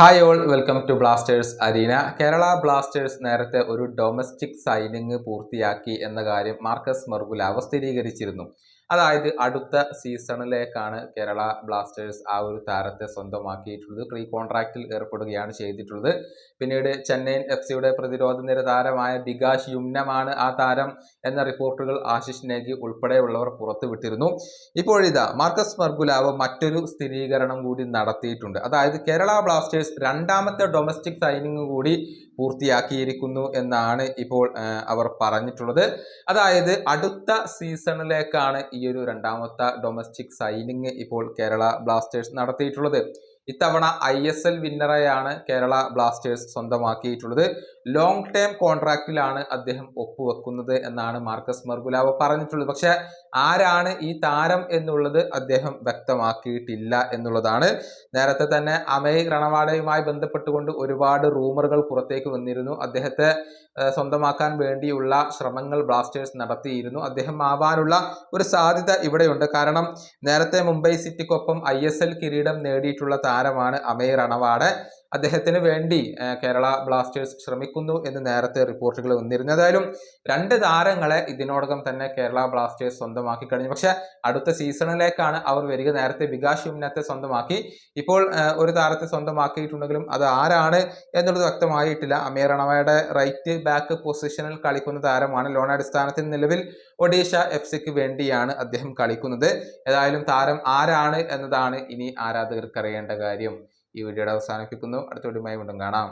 Hi all welcome to Blasters arena Kerala Blasters നേരത്തെ ഒരു domestic signing പൂർത്തിയാക്കി എന്ന കാര്യം മാർക്കസ് മർഗുലാവ സ്ഥിരീകരിച്ചിരുന്നു അതായത് അടുത്ത സീസണിലേക്കാണ് കേരള ബ്ലാസ്റ്റേഴ്സ് ആ ഒരു താരത്തെ സ്വന്തമാക്കിയിട്ടുള്ളത്. പ്രീ കോൺട്രാക്റ്റിൽ ഏർപ്പെടുകയാണ് ചെയ്തിട്ടുള്ളത്. പിന്നീട് ചെന്നൈയിൻ എഫ് സിയുടെ പ്രതിരോധ നിര താരമായ ബികാഷ് യുമ്നമാണ് ആ താരം എന്ന റിപ്പോർട്ടുകൾ ആശിഷ് നേഗി ഉൾപ്പെടെയുള്ളവർ പുറത്തുവിട്ടിരുന്നു. ഇപ്പോഴിതാ മാർക്കസ് മർഗുലാവ് മറ്റൊരു സ്ഥിരീകരണം കൂടി നടത്തിയിട്ടുണ്ട്. അതായത് കേരള ബ്ലാസ്റ്റേഴ്സ് രണ്ടാമത്തെ ഡൊമസ്റ്റിക് സൈനിങ് കൂടി പൂർത്തിയാക്കിയിരിക്കുന്നു എന്നാണ് ഇപ്പോൾ അവർ പറഞ്ഞിട്ടുള്ളത്. അതായത് അടുത്ത സീസണിലേക്കാണ് ഒരു രണ്ടാമത്തെ ഡൊമസ്റ്റിക് സൈനിങ് ഇപ്പോൾ കേരള ബ്ലാസ്റ്റേഴ്സ് നടത്തിയിട്ടുള്ളത്. ഇത്തവണ ഐ എസ് എൽ വിന്നറെയാണ് കേരള ബ്ലാസ്റ്റേഴ്സ് സ്വന്തമാക്കിയിട്ടുള്ളത്. ലോങ് ടേം കോൺട്രാക്റ്റിലാണ് അദ്ദേഹം ഒപ്പുവെക്കുന്നത് എന്നാണ് മാർക്കസ് മെർഗുലാവ് പറഞ്ഞിട്ടുള്ളത്. പക്ഷെ ആരാണ് ഈ താരം എന്നുള്ളത് അദ്ദേഹം വ്യക്തമാക്കിയിട്ടില്ല എന്നുള്ളതാണ്. നേരത്തെ തന്നെ അമയ് റണവാഡയുമായി ബന്ധപ്പെട്ടുകൊണ്ട് ഒരുപാട് റൂമറുകൾ പുറത്തേക്ക് വന്നിരുന്നു. അദ്ദേഹത്തെ സ്വന്തമാക്കാൻ വേണ്ടിയുള്ള ശ്രമങ്ങൾ ബ്ലാസ്റ്റേഴ്സ് നടത്തിയിരുന്നു. അദ്ദേഹം ആവാനുള്ള ഒരു സാധ്യത ഇവിടെയുണ്ട്. കാരണം നേരത്തെ മുംബൈ സിറ്റിക്കൊപ്പം ഐ കിരീടം നേടിയിട്ടുള്ള താരമാണ് അമയ് റണവാഡ അദ്ദേഹത്തിന് വേണ്ടി കേരള ബ്ലാസ്റ്റേഴ്സ് ശ്രമിക്കുന്നു എന്ന് നേരത്തെ റിപ്പോർട്ടുകൾ വന്നിരുന്നു. ഏതായാലും രണ്ട് താരങ്ങളെ ഇതിനോടകം തന്നെ കേരള ബ്ലാസ്റ്റേഴ്സ് സ്വന്തമാക്കി കഴിഞ്ഞു. പക്ഷെ അടുത്ത സീസണിലേക്കാണ് അവർ വരിക. നേരത്തെ വികാസ് യുമ്നത്തെ സ്വന്തമാക്കി. ഇപ്പോൾ ഒരു താരത്തെ സ്വന്തമാക്കിയിട്ടുണ്ടെങ്കിലും അത് ആരാണ് എന്നുള്ളത് വ്യക്തമായിട്ടില്ല. അമീർ റണവയുടെ റൈറ്റ് ബാക്ക് പൊസിഷനിൽ കളിക്കുന്ന താരമാണ്. ലോൺ അടിസ്ഥാനത്തിൽ നിലവിൽ ഒഡീഷ എഫ് സിക്ക് വേണ്ടിയാണ് അദ്ദേഹം കളിക്കുന്നത്. ഏതായാലും താരം ആരാണ് എന്നതാണ് ഇനി ആരാധകർക്ക് അറിയേണ്ട കാര്യം. ഈ വീഡിയോയുടെ അവസാനിപ്പിക്കുന്നു. അടുത്ത വീഡിയോയുമായി വീണ്ടും കാണാം.